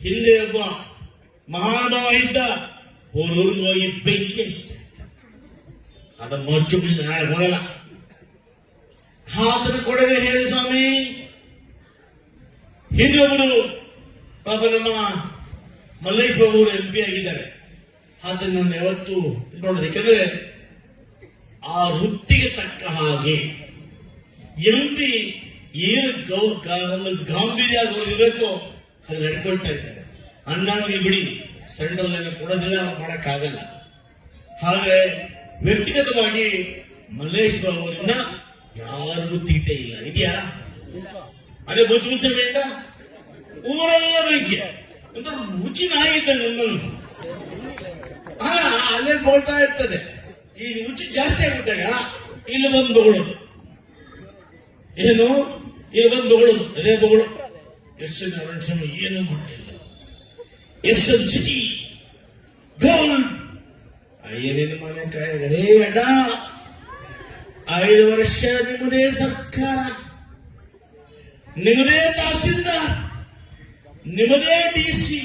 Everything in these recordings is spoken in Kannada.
ಹಿಂದೆ ಒಬ್ಬ ಮಹಾನುಭಾವ ಇದ್ದ ಹೋರೂರಿಗೆ ಹೋಗಿ ಬೆಂಕಿ ಅಷ್ಟೆ ಅದನ್ನ ಮಚ್ಚು ಹೋಗಲ್ಲ. ಆತನ ಕೊಡದೆ ಹೇಳಿ ಸ್ವಾಮಿ. ಹಿಂದೊಬ್ಬರು ಪಾಪ ನಮ್ಮ ಮಲ್ಲೇಶ್ ಬಾಬು ಎಂ ಪಿ ಆಗಿದ್ದಾರೆ. ಆತನ ನನ್ನ ಯಾವತ್ತು ನೋಡೋದು ಯಾಕಂದ್ರೆ ಆ ವೃತ್ತಿಗೆ ತಕ್ಕ ಹಾಗೆ ಎಂ ಪಿ ಏನು ಗೌ ಗಾಂಭೀರ್ಯ ಇರಬೇಕು ಅದು ನಡ್ಕೊಳ್ತಾ ಇದ್ದಾರೆ. ಅಣ್ಣಾಗಿ ಬಿಡಿ, ಸೆಂಟ್ರಲ್ ಕೊಡೋದಿಲ್ಲ, ಮಾಡೋಕ್ಕಾಗಲ್ಲ. ಹಾಗೆ ವ್ಯಕ್ತಿಗತವಾಗಿ ಮಲ್ಲೇಶ್ ಬಾಬು ಯಾರಿಗೂ ತೀಟೆ ಇಲ್ಲ. ಇದೆಯಾ? ಅದೇ ಮುಚ್ಚು ಮುಚ್ಚಬೇಡ ಊರೆಲ್ಲ ಬೆಂಕಿ. ಒಂಥರ ರುಚಿ ನಾಯಿದ್ದ ನನ್ನನ್ನು ಆ ಅಲ್ಲೇ ಬೋಳ್ತಾ ಇರ್ತದೆ. ಈ ರುಚಿ ಜಾಸ್ತಿ ಆಗುತ್ತಾಗ ಇಲ್ಲಿ ಬಂದು ಬೊಗಳೋದು. ಏನು? ಇಲ್ಲಿ ಬಂದು ಬೊಗಳೋದು. ಅದೇ ಬೊಗಳು. ಎಸ್ ನಾರಾಯಣ ಸ್ವಾಮಿ ಏನು ಮಾಡಲಿಲ್ಲ ಎಸ್ ಎಲ್ ಸಿಟಿ ಗೋಲ್ಡ್ ಅಯ್ಯನಿನ ಮನೆ ಕಾಯದರೆ ಅಡ್ಡ ಐದು ವರ್ಷ ನಿಮ್ಮದೇ ಸರ್ಕಾರ ನಿಮ್ಮದೇ ತಹಸೀಲ್ದಾರ್ ನಿಮ್ಮದೇ ಡಿ ಸಿ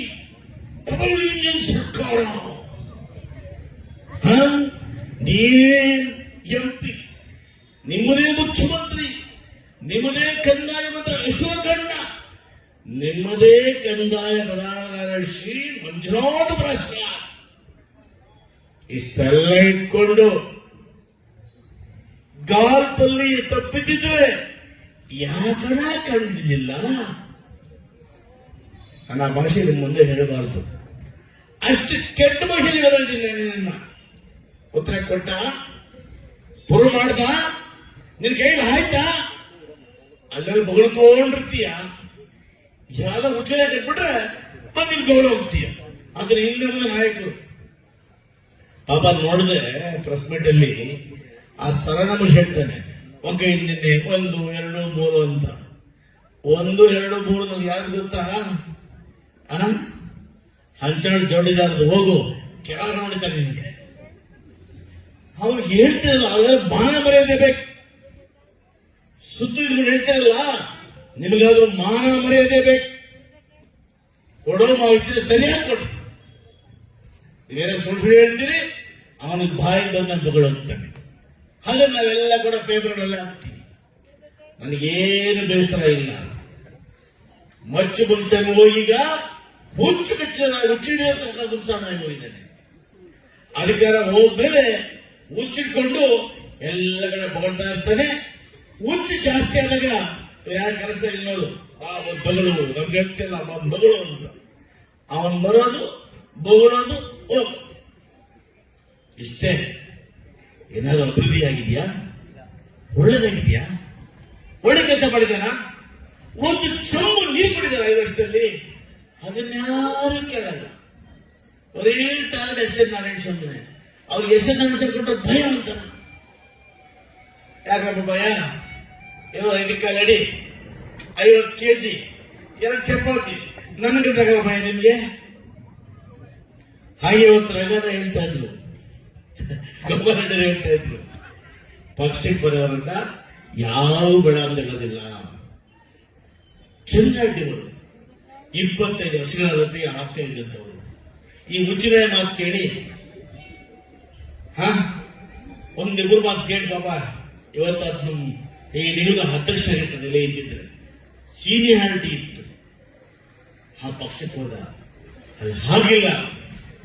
ಡಬಲ್ ಇಂಜಿನ್ ಸರ್ಕಾರ ಹ? ನೀವೇ ಎಂ ಪಿ ನಿಮ್ಮದೇ ಮುಖ್ಯಮಂತ್ರಿ ನಿಮ್ಮದೇ ಕಂದಾಯ ಮಂತ್ರಿ ಅಶೋಕಣ್ಣ ನಿಮ್ಮದೇ ಕಂದಾಯ ಪ್ರಧಾನ ಶ್ರೀ ಮಂಜುನಾಥ ಭ್ರಷ್ಟ ಇಷ್ಟೆಲ್ಲ ಇಟ್ಕೊಂಡು ಗಾಲ್ಪಲ್ಲಿ ತಪ್ಪಿದ್ದಿದ್ರೆ ಯಾಕಣ ಕಂಡಿದ್ದಿಲ್ಲ ನನ್ನ ಭಾಷೆ ನಿಮ್ಮ ಮುಂದೆ ಹೇಳಬಾರದು. ಅಷ್ಟು ಕೆಟ್ಟ ಭಾಷೆ ಬದಲಿದ್ದೀನಿ ನನ್ನ. ಉತ್ತರ ಕೊಟ್ಟ? ಪುರು ಮಾಡ್ದ? ನಿನ್ ಕೈಲಿ ಆಯ್ತಾ? ಅದ್ರಲ್ಲಿ ಬಗಳ್ಕೊಂಡಿರ್ತೀಯ? ಯಾವ್ದೋ ಹುಚ್ಚಲ ಕಟ್ಬಿಟ್ರೆ ಮತ್ತೆ ಗೌರವ ಹೋಗ್ತೀಯ. ಆದ್ರೆ ಹಿಂದಿನ ನಾಯಕರು. ಪಾಪ ನೋಡಿದೆ ಪ್ರೆಸ್ ಮೀಟ್ ಅಲ್ಲಿ ಆ ಸರಣಮ ಶೆಟ್ಟನೆ ಒಗ್ಗೆ ನಿನ್ನೆ ಒಂದು, ಎರಡು, ಮೂರು ಅಂತ. ಒಂದು, ಎರಡು, ಮೂರು ನಮ್ಗೆ ಯಾರು ಗೊತ್ತಾ? ಹಂಚಾಳ್ ಜೋಡಿದಾರದು ಹೋಗು, ಕೆಳಗೆ ನೋಡಿದ್ದಾರೆ ನಿನಗೆ. ಅವ್ರು ಹೇಳ್ತಿರಲ್ಲ ಅವ್ರ ಮಾನ ಮರ್ಯಾದೆ ಬೇಕು. ಸುದ್ದಿ ಹೇಳ್ತಾ ಇಲ್ಲ ನಿಮಗಾದ್ರೂ ಮಾನ ಮರ್ಯಾದೆ ಬೇಕು. ಕೊಡೋ ಮಾವಿದ್ರೆ ಸರಿಯಾಗಿ ಕೊಡು. ನೀವೇನೋ ಸುಳ್ಳು ಹೇಳ್ತೀರಿ, ಅವನಿಗೆ ಬಾಯಿ ಬಂದ ಅಂತಾನೆ. ಹಾಗೆ ನಾವೆಲ್ಲ ಕೂಡ ಪೇಪರ್ಗಳೆಲ್ಲ ಹಾಕ್ತೀವಿ. ನನಗೇನು ಬೇಸರ ಇಲ್ಲ. ಮಚ್ಚು ಮುನ್ಸನ್ ಹೋಗೀಗ ಹುಚ್ಚು ಕಚ್ಚಿದ ಹುಚ್ಚು ಹಿಡಿಯೋತಕ್ಕ ಮುನ್ಸನ್ ಆಗಿ ಹೋಗಿದ್ದಾನೆ. ಅಧಿಕಾರ ಹೋದ್ಮೇಲೆ ಹುಚ್ಚಿಟ್ಕೊಂಡು ಎಲ್ಲ ಕಡೆ ಬಗಳ್ತಾ ಇರ್ತಾನೆ. ಹುಚ್ಚು ಜಾಸ್ತಿ ಆದಾಗ ಯಾರು ಕಲಿಸ್ತಾರೆ ಇನ್ನೋರು? ಒಂದ್ ಬಗಳು ನಮ್ಗೆ ಹೇಳ್ತಿಲ್ಲ ಒಂದ್ ಬಗಳು ಅಂತ ಅವನ್ ಬರೋದು ಬಗಳೋದು ಓ ಇಷ್ಟೇ. ಏನಾದ್ರು ಅಭಿವೃದ್ಧಿ ಆಗಿದೆಯಾ ಒಳ್ಳೇದಾಗಿದೆಯಾ? ಒಳ್ಳೆ ಕೆಲಸ ಮಾಡಿದಾನ ಒಂದು ಚಂಬು ನೀರು ಕುಡಿದಾರ ಐದು ವರ್ಷದಲ್ಲಿ? ಅದನ್ಯಾರು ಕೇಳಲ್ಲ. ಬರೀ ಟಾರ್ಗೆಟ್ ಎಸ್ ಎನ್ ನಾರಾಯಣ ಸ್ವಾಮಿನೇ ಅವ್ರು ಎಸ್ ಎನ್ ನಾರಾಯಣ ಸ್ವಾಮಿ ಕೊಟ್ಟರೆ ಭಯ ಅಂತಾರ ಯಾಕಪ್ಪ ಭಯ? ಏನೋ ಇದಕ್ಕೆ ಕಾಲು ಅಡಿ. ಐವತ್ತು ಕೆ ಜಿ ಎರಡು ಚಪಾತಿ. ನನಗೆ ತಗೋ ನಿಮಗೆ? ಹಾಗೆ ಇವತ್ತು ರಂಗಣ್ಣ ಹೇಳ್ತಾ ಇದ್ರು. ಗಬ್ಬರಣ್ಣ ಹೇಳ್ತಾ ಇದ್ರು. ಪಕ್ಷಕ್ಕೆ ಬರೋರನ್ನ ಯಾವ ಬೆಳ ಅಂತ ಹೇಳೋದಿಲ್ಲ. ಚಂದ್ರಡ್ಡಿಯವರು ಇಪ್ಪತ್ತೈದು ವರ್ಷಗಳ ಜೊತೆಗೆ ಆಗ್ತಾ ಇದ್ದಂಥವರು ಈ ಮುಚ್ಚಿನ ಮಾತು ಕೇಳಿ, ಹಾ? ಒಂದು ಇಬ್ಬರು ಮಾತು ಕೇಳಿ ಬಾಬಾ ಇವತ್ತು ಅದು ನಮ್ಮ ಈ ದಿನದ ಅಧ್ಯಕ್ಷ ಇರ್ತದೆ ಇದ್ದಿದ್ರೆ. ಸೀನಿಯಾರಿಟಿ ಇತ್ತು. ಆ ಪಕ್ಷಕ್ಕೆ ಹೋದ. ಅಲ್ಲಿ ಹಾಗಿಲ್ಲ.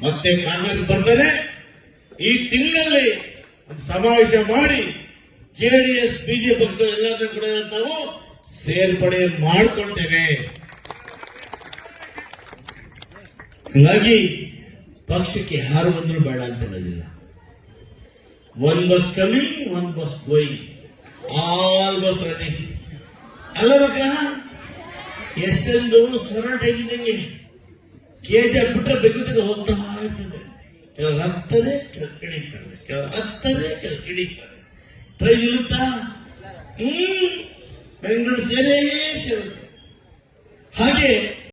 ಮತ್ತೆ ಕಾಂಗ್ರೆಸ್ ಬರ್ತದೆ. ಈ ತಿಂಗಳಲ್ಲಿ ಒಂದು ಸಮಾವೇಶ ಮಾಡಿ ಜೆಡಿಎಸ್ ಬಿಜೆಪಿ ಪಕ್ಷ ಎಲ್ಲಾದ್ರೂ ಕೂಡ ನಾವು ಸೇರ್ಪಡೆ ಮಾಡ್ಕೊಳ್ತೇವೆ. ಹೀಗಾಗಿ ಪಕ್ಷಕ್ಕೆ ಯಾರು ಬಂದರೂ ಬೇಡ ಅಂತ one bus coming one bus going all bus running ಅಲ್ಲ ಮಕ್ಕಳ? ಎಸ್ ಎಂದು ಸ್ವರ್ಣ ಹೇಗಿದ್ದಂಗೆ? ಕೇಜಿ ಬಿಟ್ರೆ ಬೆಂಗಳೂರಿಗೆ ಹೋಗ್ತಾ ಇರ್ತದೆ. ಕೆಲವರು ಹತ್ತದೆ ಕೆಲವು ಇಳಿತಾರೆ ಕೆಲವರು ಹತ್ತದೆ ಕೆಲವು ಇಳಿತಾರೆ ಟ್ರೈನ್ ಇರುತ್ತಾ? ಹ್ಮ್. ಬೆಂಗಳೂರು ಸೇರೇ ಸೇರುತ್ತೆ. ಹಾಗೆ